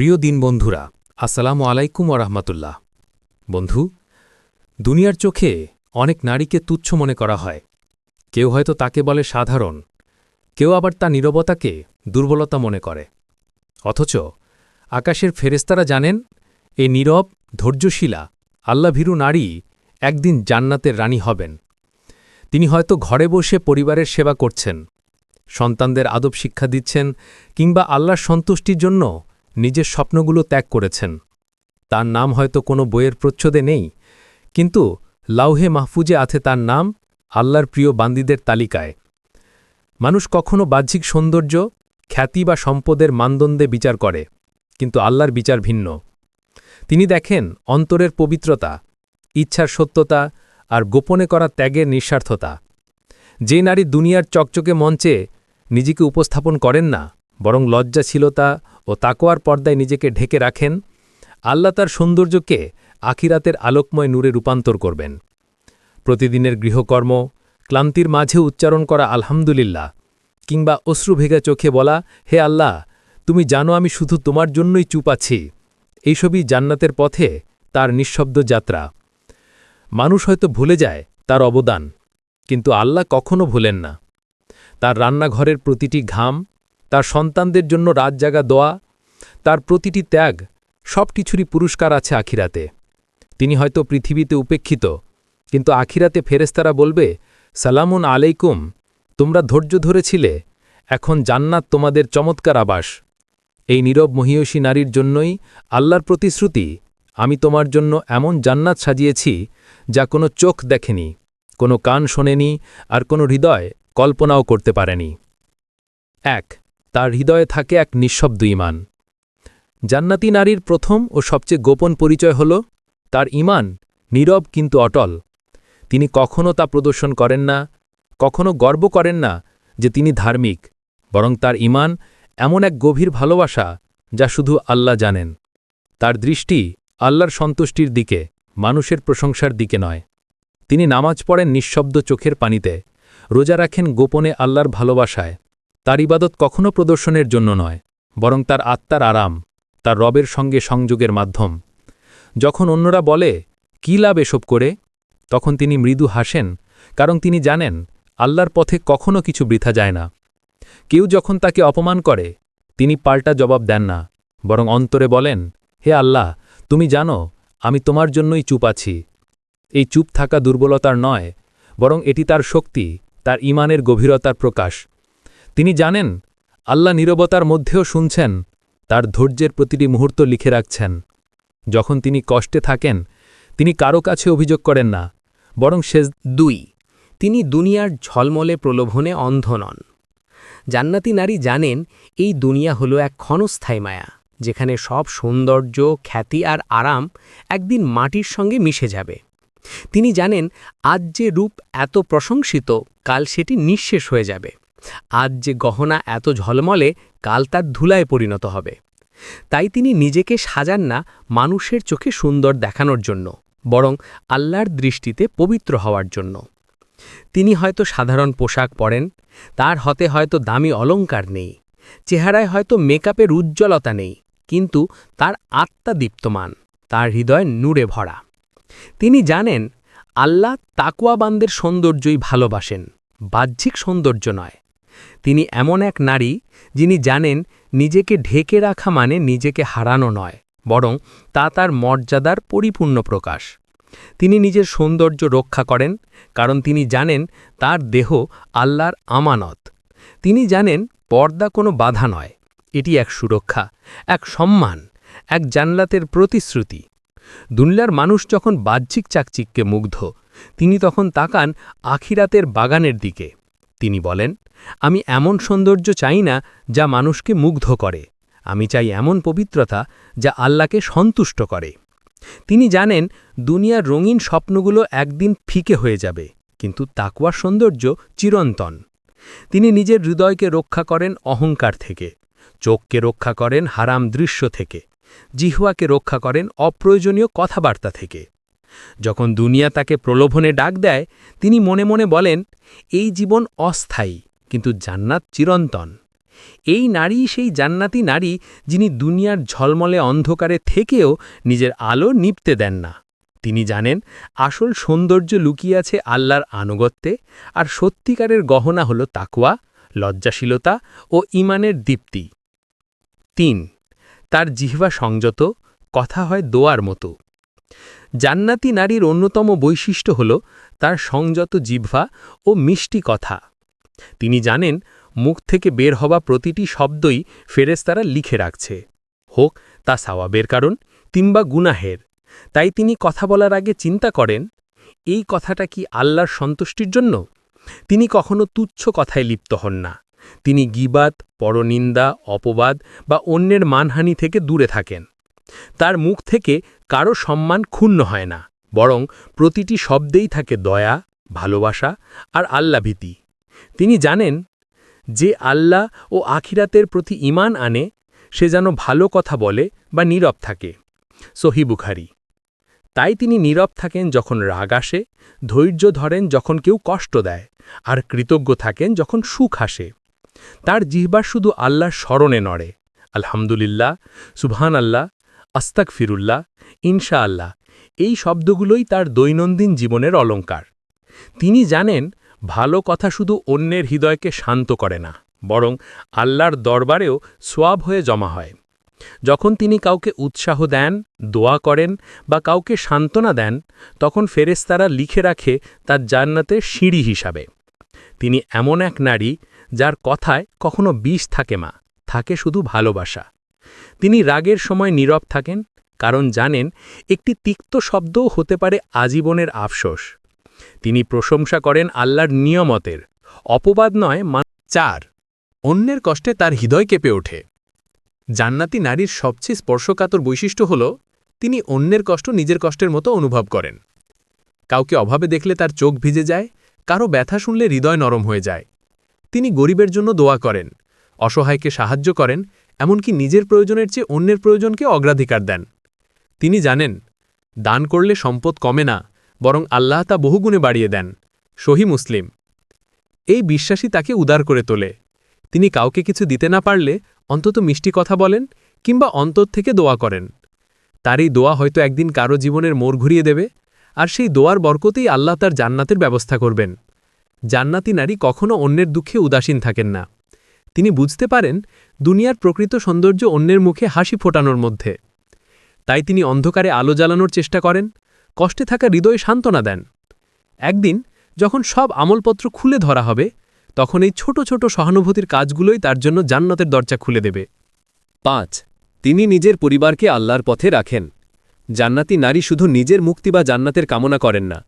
প্রিয় দিনবন্ধুরা, আসসালামু আলাইকুম রহমতুল্লাহ। বন্ধু, দুনিয়ার চোখে অনেক নারীকে তুচ্ছ মনে করা হয়। কেউ হয়তো তাকে বলে সাধারণ, কেউ আবার তা নীরবতাকে দুর্বলতা মনে করে। অথচ আকাশের ফেরেস্তারা জানেন, এই নীরব, ধৈর্যশীলা, আল্লাভীরু নারী একদিন জান্নাতের রানী হবেন। তিনি হয়তো ঘরে বসে পরিবারের সেবা করছেন, সন্তানদের আদব শিক্ষা দিচ্ছেন কিংবা আল্লাহর সন্তুষ্টির জন্য নিজের স্বপ্নগুলো ত্যাগ করেছেন। তার নাম হয়তো কোনো বইয়ের প্রচ্ছদে নেই, কিন্তু লাউহে মাহফুজে আছে তার নাম আল্লাহর প্রিয় বান্দিদের তালিকায়। মানুষ কখনো বাহ্যিক সৌন্দর্য, খ্যাতি বা সম্পদের মানদণ্ডে বিচার করে, কিন্তু আল্লাহর বিচার ভিন্ন। তিনি দেখেন অন্তরের পবিত্রতা, ইচ্ছার সত্যতা আর গোপনে করা ত্যাগের নিঃস্বার্থতা। যে নারী দুনিয়ার চকচকে মঞ্চে নিজেকে উপস্থাপন করেন না, বরং লজ্জাশীলতা ও তাকোয়ার পর্দায় নিজেকে ঢেকে রাখেন, আল্লাহ তার সৌন্দর্যকে আখিরাতের আলোকময় নূরে রূপান্তর করবেন। প্রতিদিনের গৃহকর্ম, ক্লান্তির মাঝে উচ্চারণ করা আলহামদুলিল্লাহ, কিংবা অশ্রু অশ্রুভেগা চোখে বলা, হে আল্লাহ, তুমি জানো আমি শুধু তোমার জন্যই চুপ আছি। এইসবই জান্নাতের পথে তার নিঃশব্দ যাত্রা। মানুষ হয়তো ভুলে যায় তার অবদান, কিন্তু আল্লাহ কখনো ভুলেন না। তার রান্নাঘরের প্রতিটি ঘাম তার সন্তানদের জন্য রাত জাগা দোয়া, তার প্রতিটি ত্যাগ, সব কিছুরই পুরস্কার আছে আখিরাতে। তিনি হয়তো পৃথিবীতে উপেক্ষিত, কিন্তু আখিরাতে ফেরেস্তারা বলবে, সালামুন আলাইকুম, তোমরা ধৈর্য ধরেছিলে, এখন জান্নাত তোমাদের চমৎকার আবাস। এই নীরব মহিয়সী নারীর জন্যই আল্লাহর প্রতিশ্রুতি, আমি তোমার জন্য এমন জান্নাত সাজিয়েছি, যা কোনো চোখ দেখেনি, কোনো কান শোনেনি, আর কোনো হৃদয় কল্পনাও করতে পারেনি। এক তার হৃদয়ে থাকে এক নিঃশব্দ ইমান জান্নাতি নারীর প্রথম ও সবচেয়ে গোপন পরিচয় হল তার ইমান নীরব কিন্তু অটল। তিনি কখনও তা প্রদর্শন করেন না, কখনো গর্ব করেন না যে তিনি ধার্মিক, বরং তার ইমান এমন এক গভীর ভালোবাসা যা শুধু আল্লাহ জানেন। তার দৃষ্টি আল্লাহর সন্তুষ্টির দিকে, মানুষের প্রশংসার দিকে নয়। তিনি নামাজ পড়েন নিঃশব্দ চোখের পানিতে, রোজা রাখেন গোপনে আল্লাহর ভালোবাসায়। তার ইবাদত কখনো প্রদর্শনের জন্য নয়, বরং তার আত্মার আরাম, তার রবের সঙ্গে সংযোগের মাধ্যম। যখন অন্যরা বলে, কী লাভ এসব করে? তখন তিনি মৃদু হাসেন, কারণ তিনি জানেন, আল্লাহর পথে কখনো কিছু বৃথা যায় না। কেউ যখন তাকে অপমান করে, তিনি পাল্টা জবাব দেন না, বরং অন্তরে বলেন, হে আল্লাহ, তুমি জানো, আমি তোমার জন্যই চুপ আছি। এই চুপ থাকা দুর্বলতার নয়, বরং এটি তার শক্তি, তার ইমানের গভীরতার প্রকাশ। তিনি জানেন, আল্লাহ নীরবতার মধ্যেও শুনছেন, তার ধৈর্যের প্রতিটি মুহূর্ত লিখে রাখছেন। যখন তিনি কষ্টে থাকেন, তিনি কারও কাছে অভিযোগ করেন না, বরং সে দুই, তিনি দুনিয়ার ঝলমলে প্রলোভনে অন্ধ নন। জান্নাতি নারী জানেন, এই দুনিয়া হলো এক ক্ষণস্থায়ী মায়া, যেখানে সব সৌন্দর্য, খ্যাতি আর আরাম একদিন মাটির সঙ্গে মিশে যাবে। তিনি জানেন, আজ যে রূপ এত প্রশংসিত, কাল সেটি নিঃশেষ হয়ে যাবে। আজ যে গহনা এত ঝলমলে, কাল তার ধুলায় পরিণত হবে। তাই তিনি নিজেকে সাজান না মানুষের চোখে সুন্দর দেখানোর জন্য, বরং আল্লাহর দৃষ্টিতে পবিত্র হওয়ার জন্য। তিনি হয়তো সাধারণ পোশাক পরেন, তার হতে হয়তো দামি অলঙ্কার নেই, চেহারায় হয়তো মেকআপের উজ্জ্বলতা নেই, কিন্তু তার আত্মা দীপ্তমান, তার হৃদয় নূরে ভরা। তিনি জানেন, আল্লাহ তাকুয়াবানদের সৌন্দর্যই ভালোবাসেন, বাহ্যিক সৌন্দর্য নয়। তিনি এমন এক নারী যিনি জানেন নিজেকে ঢেকে রাখা মানে নিজেকে হারানো নয়, বরং তা তার মর্যাদার পরিপূর্ণ প্রকাশ। তিনি নিজের সৌন্দর্য রক্ষা করেন, কারণ তিনি জানেন তার দেহ আল্লাহর আমানত। তিনি জানেন পর্দা কোনো বাধা নয়, এটি এক সুরক্ষা, এক সম্মান, এক জানলাতের প্রতিশ্রুতি। দুনিয়ার মানুষ যখন বাহ্যিক চাকচিককে মুগ্ধ, তিনি তখন তাকান আখিরাতের বাগানের দিকে। তিনি বলেন, আমি এমন সৌন্দর্য চাই না যা মানুষকে মুগ্ধ করে। আমি চাই এমন পবিত্রতা যা আল্লাহকে সন্তুষ্ট করে। তিনি জানেন, দুনিয়ার রঙিন স্বপ্নগুলো একদিন ফিকে হয়ে যাবে, কিন্তু তাকুয়ার সৌন্দর্য চিরন্তন। তিনি নিজের হৃদয়কে রক্ষা করেন অহংকার থেকে, চোখকে রক্ষা করেন হারাম দৃশ্য থেকে জিহুয়াকে রক্ষা করেন অপ্রয়োজনীয় কথাবার্তা থেকে। যখন দুনিয়া তাকে প্রলোভনে ডাক দেয়, তিনি মনে মনে বলেন, এই জীবন অস্থায়ী, কিন্তু জান্নাত চিরন্তন। এই নারী সেই জান্নাতি নারী যিনি দুনিয়ার ঝলমলে অন্ধকারে থেকেও নিজের আলো নিপতে দেন না। তিনি জানেন, আসল সৌন্দর্য লুকিয়ে আছে আল্লাহর আনুগত্যে, আর সত্যিকারের গহনা হল তাকুয়া লজ্জাশীলতা ও ইমানের দীপ্তি। তিন, তার জিহ্বা সংযত, কথা হয় দোয়ার মতো। জান্নাতি নারীর অন্যতম বৈশিষ্ট্য হল তার সংযত জিহ্বা ও মিষ্টি কথা। তিনি জানেন, মুখ থেকে বের হওয়া প্রতিটি শব্দই ফেরেস্তারা লিখে রাখছে। হোক, তা সাওয়াবের কারণ কিংবা গুনাহের। তাই তিনি কথা বলার আগে চিন্তা করেন, এই কথাটা কি আল্লাহর সন্তুষ্টির জন্য? তিনি কখনো তুচ্ছ কথায় লিপ্ত হন না। তিনি গিবাত পরনিন্দা, অপবাদ বা অন্যের মানহানি থেকে দূরে থাকেন। তার মুখ থেকে কারও সম্মান ক্ষুণ্ণ হয় না, বরং প্রতিটি শব্দেই থাকে দয়া, ভালোবাসা আর আল্লাভীতি। তিনি জানেন, যে আল্লাহ ও আখিরাতের প্রতি ইমান আনে, সে যেন ভালো কথা বলে বা নীরব থাকে। সহি বুখারি। তাই তিনি নীরব থাকেন যখন রাগ আসে, ধৈর্য ধরেন যখন কেউ কষ্ট দেয়, আর কৃতজ্ঞ থাকেন যখন সুখ আসে। তার জিহ্বার শুধু আল্লাহর স্মরণে নড়ে। আলহামদুলিল্লাহ সুবহান আল্লাহ আস্তাক ফিরুল্লাহ ইনশা আল্লাহ এই শব্দগুলোই তার দৈনন্দিন জীবনের অলঙ্কার তিনি জানেন, ভালো কথা শুধু অন্যের হৃদয়কে শান্ত করে না, বরং আল্লাহর দরবারেও সোয়াব হয়ে জমা হয়। যখন তিনি কাউকে উৎসাহ দেন, দোয়া করেন বা কাউকে সান্ত্বনা দেন, তখন ফেরেস্তারা লিখে রাখে তার জান্নাতের সিঁড়ি হিসাবে। তিনি এমন এক নারী, যার কথায় কখনো বিষ থাকে মা, থাকে শুধু ভালোবাসা। তিনি রাগের সময় নীরব থাকেন, কারণ জানেন একটি তিক্ত শব্দও হতে পারে আজীবনের আফসোস। তিনি প্রশংসা করেন আল্লাহর নিয়মতের, অপবাদ নয় মা চার, অন্যের কষ্টে তার হৃদয় কেঁপে ওঠে। জান্নাতি নারীর সবচেয়ে স্পর্শকাতর বৈশিষ্ট্য হল, তিনি অন্যের কষ্ট নিজের কষ্টের মতো অনুভব করেন। কাউকে অভাবে দেখলে তার চোখ ভিজে যায়, কারও ব্যথা শুনলে হৃদয় নরম হয়ে যায়। তিনি গরিবের জন্য দোয়া করেন, অসহায়কে সাহায্য করেন এমনকি নিজের প্রয়োজনের চেয়ে অন্যের প্রয়োজনকে অগ্রাধিকার দেন। তিনি জানেন, দান করলে সম্পদ কমে না, বরং আল্লাহ তা বহুগুণে বাড়িয়ে দেন। সহি মুসলিম। এই বিশ্বাসই তাকে উদার করে তোলে। তিনি কাউকে কিছু দিতে না পারলে অন্তত মিষ্টি কথা বলেন কিংবা অন্তর থেকে দোয়া করেন। তার এই দোয়া হয়তো একদিন কারও জীবনের মোড় ঘুরিয়ে দেবে, আর সেই দোয়ার বরকতেই আল্লাহ তার জান্নাতের ব্যবস্থা করবেন। জান্নাতি নারী কখনও অন্যের দুঃখে উদাসীন থাকেন না। তিনি বুঝতে পারেন দুনিয়ার প্রকৃত সৌন্দর্য অন্যের মুখে হাসি ফোটানোর মধ্যে। তাই তিনি অন্ধকারে আলো জ্বালানোর চেষ্টা করেন, কষ্টে থাকা হৃদয়ে সান্ত্বনা দেন। একদিন যখন সব আমলপত্র খুলে ধরা হবে, তখন এই ছোট ছোট সহানুভূতির কাজগুলোই তার জন্য জান্নাতের দরজা খুলে দেবে। পাঁচ, তিনি নিজের পরিবারকে আল্লাহর পথে রাখেন। জান্নাতি নারী শুধু নিজের মুক্তি বা জান্নাতের কামনা করেন না।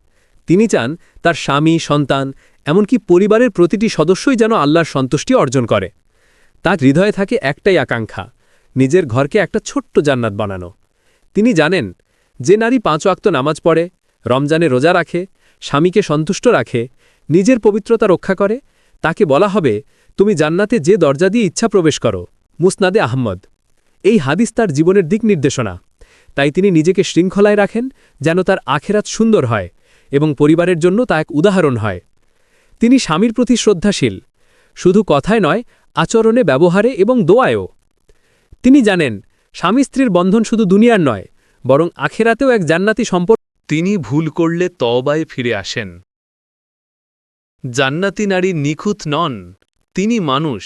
তিনি চান তার স্বামী, সন্তান এমনকি পরিবারের প্রতিটি সদস্যই যেন আল্লাহর সন্তুষ্টি অর্জন করে। তার হৃদয়ে থাকে একটাই আকাঙ্ক্ষা, নিজের ঘরকে একটা ছোট্ট জান্নাত বানানো। তিনি জানেন, যে নারী পাঁচ আক্ত নামাজ পড়ে, রমজানে রোজা রাখে, স্বামীকে সন্তুষ্ট রাখে, নিজের পবিত্রতা রক্ষা করে, তাকে বলা হবে, তুমি জান্নাতে যে দরজা দিয়ে ইচ্ছা প্রবেশ করো, মুসনাদে আহম্মদ এই হাদিস তার জীবনের দিক নির্দেশনা। তাই তিনি নিজেকে শৃঙ্খলায় রাখেন যেন তার আখেরাত সুন্দর হয় এবং পরিবারের জন্য তা এক উদাহরণ হয়। তিনি স্বামীর প্রতি শ্রদ্ধাশীল। শুধু কথায় নয়, আচরণে ব্যবহারে এবং দোয়ায়ও। তিনি জানেন, স্বামী স্ত্রীর বন্ধন শুধু দুনিয়ার নয়, বরং আখেরাতেও এক জান্নাতি সম্পর্ক। তিনি ভুল করলে তবায় ফিরে আসেন। জান্নাতি নারী নিখুঁত নন, তিনি মানুষ,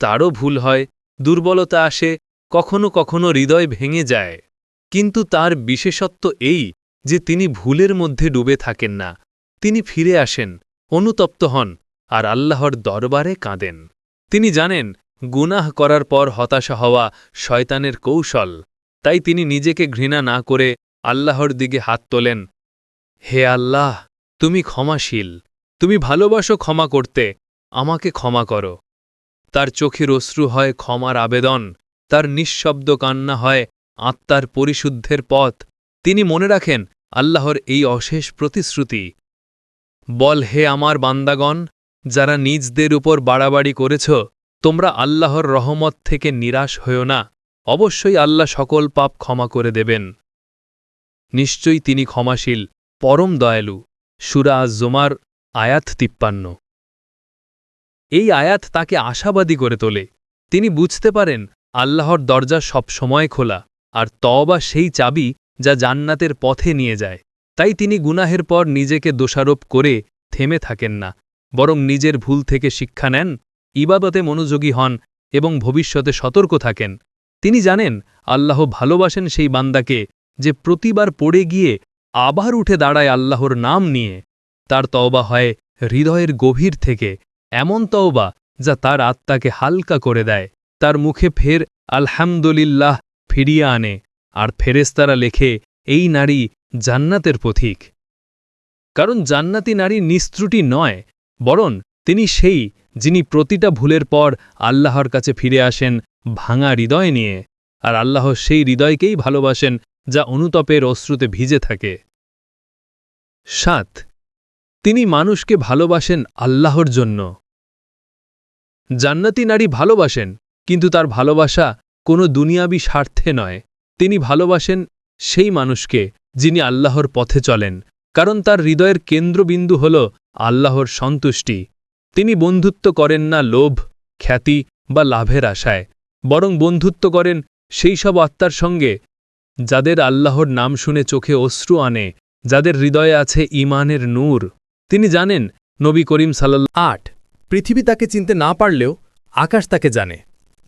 তারও ভুল হয়, দুর্বলতা আসে, কখনো কখনো হৃদয় ভেঙে যায়। কিন্তু তার বিশেষত্ব এই যে তিনি ভুলের মধ্যে ডুবে থাকেন না, তিনি ফিরে আসেন অনুতপ্ত হন আর আল্লাহর দরবারে কাঁদেন। তিনি জানেন, গুনাহ করার পর হতাশা হওয়া শয়তানের কৌশল। তাই তিনি নিজেকে ঘৃণা না করে আল্লাহর দিকে হাত তোলেন। হে আল্লাহ, তুমি ক্ষমাশীল। তুমি ভালোবাসো ক্ষমা করতে। আমাকে ক্ষমা করো। তার চোখের অশ্রু হয় ক্ষমার আবেদন। তার নিঃশব্দ কান্না হয় আত্মার পরিশুদ্ধের পথ। তিনি মনে রাখেন, আল্লাহর এই অশেষ প্রতিশ্রুতি বল হে আমার বান্দাগণ, যারা নিজদের উপর বাড়াবাড়ি করেছ, তোমরা আল্লাহর রহমত থেকে নিরাশ হও না। অবশ্যই আল্লাহ সকল পাপ ক্ষমা করে দেবেন। নিশ্চয়ই তিনি ক্ষমাশীল, পরম দয়ালু। সুরা জোমার আয়াত তিপ্পান্ন। এই আয়াত তাকে আশাবাদী করে তোলে। তিনি বুঝতে পারেন, আল্লাহর দরজা সব সময় খোলা, আর তওবা সেই চাবি যা জান্নাতের পথে নিয়ে যায়। তাই তিনি গুনাহের পর নিজেকে দোষারোপ করে থেমে থাকেন না, বরং নিজের ভুল থেকে শিক্ষা নেন, ইবাদতে মনোযোগী হন এবং ভবিষ্যতে সতর্ক থাকেন। তিনি জানেন, আল্লাহ ভালোবাসেন সেই বান্দাকে যে প্রতিবার পড়ে গিয়ে আবার উঠে দাঁড়ায় আল্লাহর নাম নিয়ে। তার তওবা হয় হৃদয়ের গভীর থেকে, এমন তওবা যা তার আত্মাকে হালকা করে দেয়। তার মুখে ফের আলহামদুলিল্লাহ ফিরিয়ে আনে, আর ফেরেস্তারা লেখে, এই নারী জান্নাতের পথিক। কারণ জান্নাতি নারী নিস্ত্রুটি নয়, বরং তিনি সেই যিনি প্রতিটা ভুলের পর আল্লাহর কাছে ফিরে আসেন ভাঙা হৃদয় নিয়ে, আর আল্লাহ সেই হৃদয়কেই ভালোবাসেন যা অনুতপের অশ্রুতে ভিজে থাকে। সাত, তিনি মানুষকে ভালোবাসেন আল্লাহর জন্য। জান্নাতি নারী ভালোবাসেন, কিন্তু তার ভালোবাসা কোনো দুনিয়াবি স্বার্থে নয়। তিনি ভালোবাসেন সেই মানুষকে যিনি আল্লাহর পথে চলেন, কারণ তার হৃদয়ের কেন্দ্রবিন্দু হল আল্লাহর সন্তুষ্টি। তিনি বন্ধুত্ব করেন না লোভ, খ্যাতি বা লাভের আশায়, বরং বন্ধুত্ব করেন সেই সব আত্মার সঙ্গে, যাদের আল্লাহর নাম শুনে চোখে অশ্রু আনে, যাদের হৃদয়ে আছে ইমানের নূর। তিনি জানেন, নবী করিম সাল্লাল্লাহ আট, পৃথিবী তাকে চিনতে না পারলেও আকাশ তাকে জানে।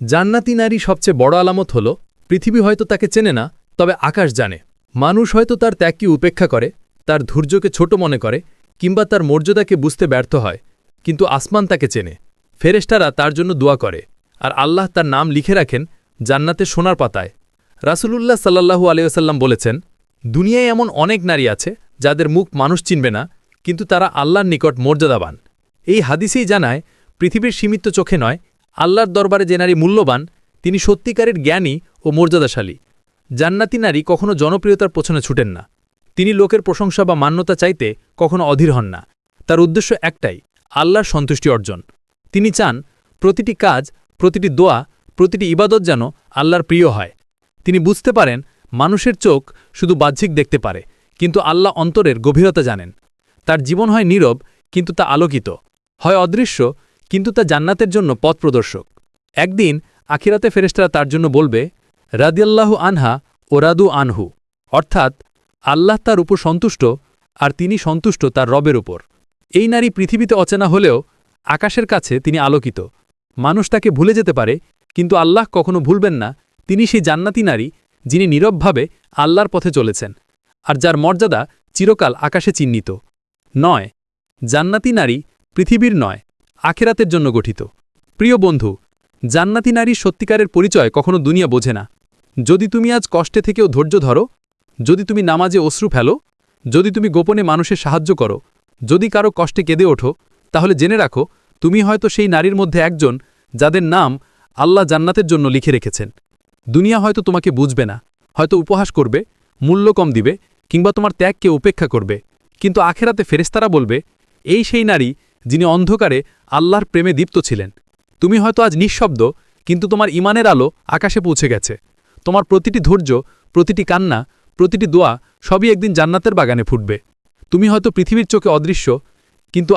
জান্নাতি নারী সবচেয়ে বড় আলামত হল, পৃথিবী হয়তো তাকে চেনে না, তবে আকাশ জানে। মানুষ হয়তো তার ত্যাগকে উপেক্ষা করে, তার ধৈর্যকে ছোট মনে করে, কিংবা তার মর্যাদাকে বুঝতে ব্যর্থ হয়, কিন্তু আসমান তাকে চেনে। ফেরেস্টারা তার জন্য দোয়া করে, আর আল্লাহ তার নাম লিখে রাখেন জান্নাতে সোনার পাতায়। রাসূলুল্লাহ সাল্লাহু আলিয়াল্লাম বলেছেন, দুনিয়ায় এমন অনেক নারী আছে যাদের মুখ মানুষ চিনবে না, কিন্তু তারা আল্লাহর নিকট মর্যাদাবান। এই হাদিসেই জানায়, পৃথিবীর সীমিত চোখে নয়, আল্লাহর দরবারে যে নারী মূল্যবান, তিনি সত্যিকারের জ্ঞানী ও মর্যাদাশালী। জান্নাতি নারী কখনো জনপ্রিয়তার পেছনে ছুটেন না। তিনি লোকের প্রশংসা বা মান্যতা চাইতে কখনো অধীর হন না। তার উদ্দেশ্য একটাই, আল্লাহর সন্তুষ্টি অর্জন। তিনি চান, প্রতিটি কাজ, প্রতিটি দোয়া, প্রতিটি ইবাদত যেন আল্লাহর প্রিয় হয়। তিনি বুঝতে পারেন, মানুষের চোখ শুধু বাহ্যিক দেখতে পারে, কিন্তু আল্লাহ অন্তরের গভীরতা জানেন। তার জীবন হয় নীরব, কিন্তু তা আলোকিত। হয় অদৃশ্য, কিন্তু তা জান্নাতের জন্য পথ প্রদর্শক। একদিন আখিরাতে ফেরেশতারা তার জন্য বলবে রাদিয়াল্লাহু আনহা ও রাদু আনহু। অর্থাৎ, আল্লাহ তার উপর সন্তুষ্ট আর তিনি সন্তুষ্ট তার রবের উপর। এই নারী পৃথিবীতে অচেনা হলেও আকাশের কাছে তিনি আলোকিত। মানুষ তাকে ভুলে যেতে পারে, কিন্তু আল্লাহ কখনো ভুলবেন না। তিনি সেই জান্নাতি নারী যিনি নীরবভাবে আল্লাহর পথে চলেছেন আর যার মর্যাদা চিরকাল আকাশে চিহ্নিত। নয়, জান্নাতি নারী পৃথিবীর নয়, আখেরাতের জন্য গঠিত। প্রিয় বন্ধু, জান্নাতি নারীর সত্যিকারের পরিচয় কখনো দুনিয়া বোঝে না। যদি তুমি আজ কষ্টে থেকেও ধৈর্য ধরো, যদি তুমি নামাজে অশ্রু ফেলো, যদি তুমি গোপনে মানুষের সাহায্য করো, যদি কারও কষ্টে কেঁদে ওঠো, তাহলে জেনে রাখো, তুমি হয়তো সেই নারীর মধ্যে একজন যাদের নাম আল্লাহ জান্নাতের জন্য লিখে রেখেছেন। দুনিয়া হয়তো তোমাকে বুঝবে না, হয়তো উপহাস করবে, মূল্য কম দিবে, কিংবা তোমার ত্যাগকে উপেক্ষা করবে। কিন্তু আখেরাতে ফেরেস্তারা বলবে, এই সেই নারী যিনি অন্ধকারে আল্লাহর প্রেমে দীপ্ত ছিলেন। তুমি হয়তো আজ নিঃশব্দ, কিন্তু তোমার ইমানের আলো আকাশে পৌঁছে গেছে। তোমার প্রতিটি ধৈর্য, প্রতিটি কান্না, প্রতিটি দোয়া সবই একদিন জান্নাতের বাগানে ফুটবে। তুমি হয়তো পৃথিবীর চোখে অদৃশ্য, কিন্তু